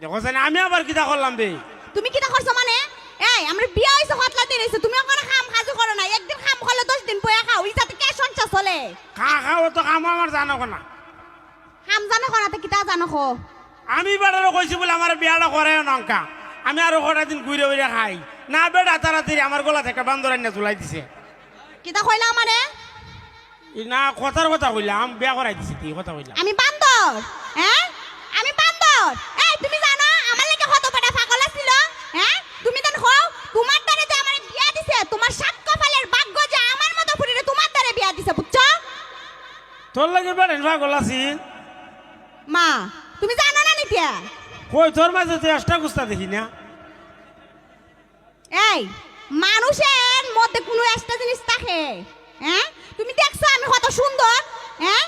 দেখো জানি আমি আবার কিতা করলাম বে? তুমি কিটা করছ মানে? এই আমরা বিয়া হইছে হতলা দিন হইছে তুমি ওখানে খাম খাজু করো না একদিন খাম খলে দশ দিন পয়া খাও। ইসাতে কে সঞ্চা চলে। খা খাও তো কাম আমার জানো না খাম জানো করাতে কিটা জানো খো আমি বেটারও কইছি বলে আমার বিয়াটা করে নঙ্কা আমি আরও কটা দিন ঘুরে ঘুরে খাই। না বেটা তাড়াতাড়ি আমার গলা থেকে বান্দর আইনা ঝুলাই দিছে। কিটা কইলা আমারে না কথার কথা কইলাম বিয়া করাই দিছে কি কথা কইলাম। আমি বান্দর হ্যাঁ আমি বান্দর এই তুমি জানো আমার লাগে কত বড় পাগল ছিল হ্যাঁ তুমি দেন হও তোমার দ্বারে যে আমার বিয়া দিছে তোমার সাত কপালের ভাগ্য যে আমার মতো ফুরিরে তোমার দ্বারে বিয়া দিছে বুঝছ তোর লাগে বেড়ে পাগল আছি? মা তুমি জানো না নিতিয়া? কই তোর মাঝে তুই এক্সট্রা গুস্তা দেখি না? এই মানুষের মধ্যে কোনো একটা জিনিস থাকে হ্যাঁ? তুমি দেখছ আমি কত সুন্দর হ্যাঁ?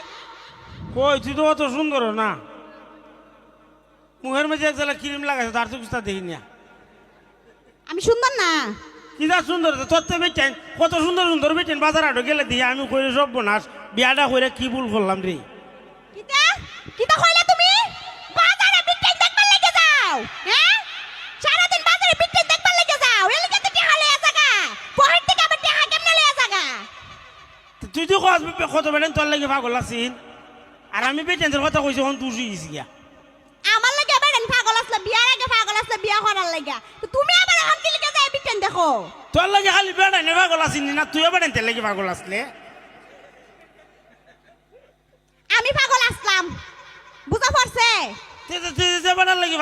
কই তুই তো অত সুন্দর না। মুখের মাঝে এক জেলা ক্রিম লাগাইছে তার তো গুস্তা দেখি না। আমি সুন্দর না। কিনা সুন্দর তোর তো বেচেন কত সুন্দর সুন্দর বেচেন বাজার আটো গেলে দিয়ে আমি কইরে সব বোনাস। বিয়াটা কইরে কি ভুল করলাম রে? কিতা? কিতা কইলা তুমি? বাজারে বিক্রি দেখবার লেগে যাও হ্যাঁ সারাদিন বাজারে বিক্রি দেখবার লেগে যাও। এর লিগে তো টাকা লয়ে জাগা পহের থেকে আবার টাকা কেমনে লয়ে জাগা তো তুই তো কস কত বেড়েন তোর লাগে পাগল আছিস? আর আমি বেচেন কথা কইছি হন তুই গেছি গিয়া। আমার লাগে এন পাগল আসলে বিয়ার আগে পাগল আসলে বিয়া করার লাগা। তুমি আবার এখন কি লিগে যাই বিক্রি দেখো? তোর লাগে খালি পাগল আছিস না তুইও বেড়েন তোর লাগে পাগল আসলে? আমি পাগল আসলাম। বুঝা পড়ছে?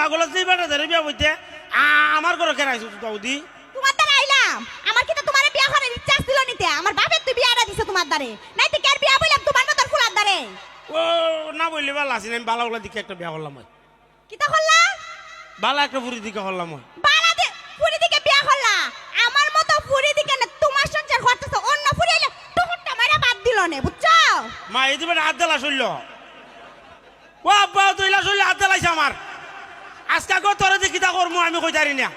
পাগল ধরে বিয়া বইতে আমার ঘরে কেরাইছো দাউদি? তোমার দ্বারা আইলাম। আমার কিন্তু তোমার বিয়া করার ইচ্ছা ছিল নিতে? আমার বাপের তুই বিয়াটা দিছে তোমার দ্বারে। নাই তো কার বিয়া বললাম তোমার মতন ফুলার দ্বারে? ও না বললি আছিস আমি বালা দিকে একটা বিয়া করলাম ওই কিতা করলা? বালা একটা বুড়ি দিকে করলাম ওই বালা দে দিকে বিয়া করলা? আমার মতো ফুরি দিকে না তোমার সংসার করতেছে অন্য ফুরি আইলে টুকুরটা মারা বাদ দিল নে মা এই দিবে হাত দেলা শৈল। ও আব্বা তৈলা শৈল হাত দেলাইছে আমার। আজকে গো তোরে দেখি তা করব আমি কই জানি না।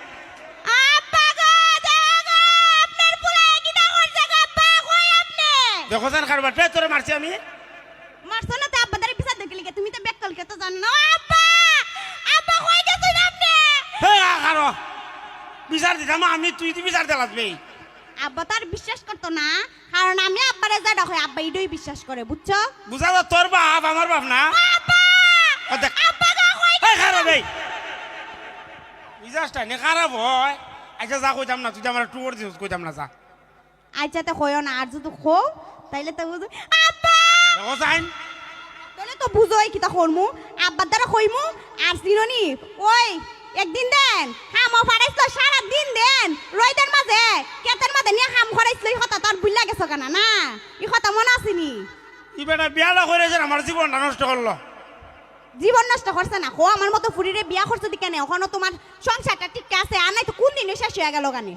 দেখো জান কারবার তোরে মারছি আমি। মারছো না তো আব্বা দ্বারা বিচার দেখলি কে তুমি তো বেকল কে তো জানো আব্বা আব্বা কই গেছেন আপনি? হে কারও বিচার দিতাম আমি তুই বিচার দিলাস বে। আব্বা তার বিশ্বাস করতো না কারণ আমি আব্বারে যা আব্বা এটাই বিশ্বাস করে বুঝছ? বুঝা যা তোর বাপ আমার বাপ না? খারাপ এই। মিজাজটা নে খারাপ হয়। আচ্ছা যা কইতাম না তুই তো আমার টুয়ার দিস কইতাম না যা। আইচাতে কইও না আর যদি খো তাইলে তো বুঝো আব্বা! দেখো চাইন তাহলে তো বুঝোই কিতা করমু আব্বার দ্বারা কইমু আর চিরনি ওই একদিন দেন হাম ফাড়াইছ সারা দিন দেন রইদের মাঝে কেতের মাঝে নিয়ে হাম খরাইছিল এই কথা তোর বুঝলা গেছো কেন না এই কথা মনে আসেনি ই বেটা বিয়াটা করেছে আমার জীবনটা নষ্ট করল। জীবন নষ্ট করছে না হো আমার মতো ফুরিরে বিয়া করছে কেন ওখানে তোমার সংসারটা ঠিক আছে আর নাই তো কোন দিনে শেষ হয়ে গেল গানে